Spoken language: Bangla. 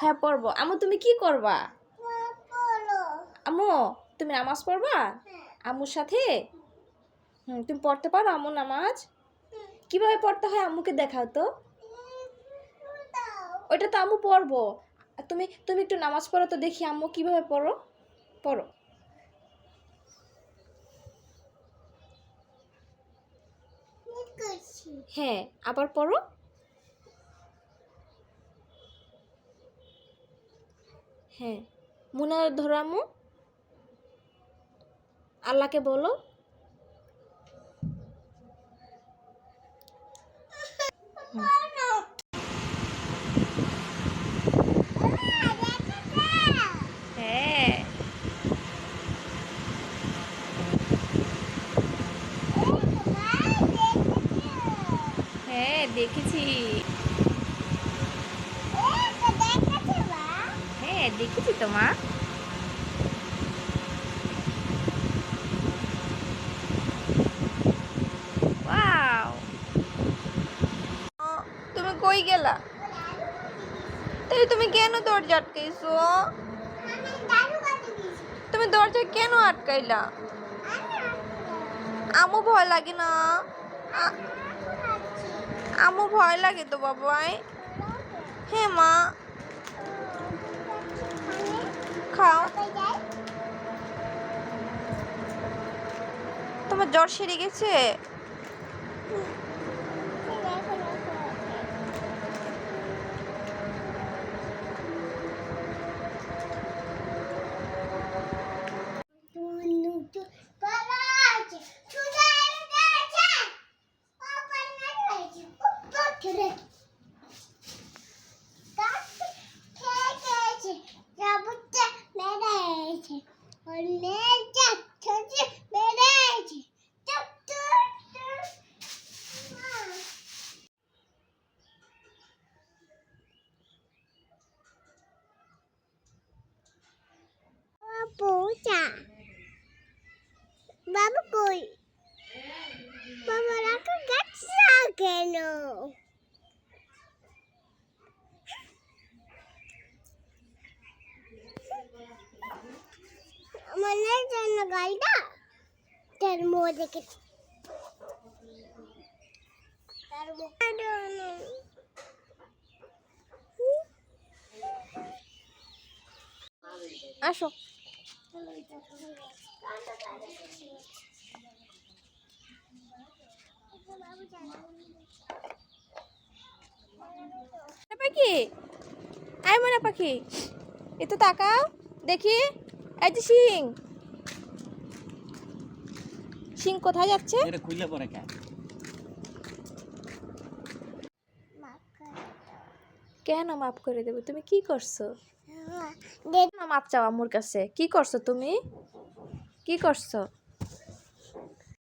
হ্যাঁ পড়ব। আমু তুমি কি করবা? আমু তুমি নামাজ পড়বা? আম্মুর সাথে? হুম, তুমি পড়তে পারো আম্মু নামাজ? কীভাবে পড়তে হয় আম্মুকে দেখাও তো। ওইটা তো আম্মু পড়ব। তুমি তুমি একটু নামাজ পড়ো তো দেখি আম্মু কীভাবে পড়ো। পড়ো। হ্যাঁ আবার পড়ো। হ্যাঁ। মুনা ধরো আম্মু আল্লাহকে বলো। হ্যাঁ। হ্যাঁ দেখেছি। হ্যাঁ দেখেছি তো মা। কই গেলা? তাই তুমি কেন দরজা আটকাইছো? তুমি দরজা কেন আটকাইলা? আমু ভয় লাগে না। আমু ভয় লাগে তো বাবাই। হ্যাঁ মা। খাও। তোমার জ্বর সেরে গেছে? বাবা কই বাবা রাখো গেছে কেন মনে জন্য গাড়িটা তার মো দেখে তার আসো ময়না পাখি আয় ময়না পাখি। এতো তাকাও দেখি। এই যে সিং সিং কোথায় যাচ্ছে? এটা পরে কেন মাফ করে দেবো? তুমি কি করছ? মাপ চাও আম্মুর কাছে। কি করছ তুমি? কি করছ?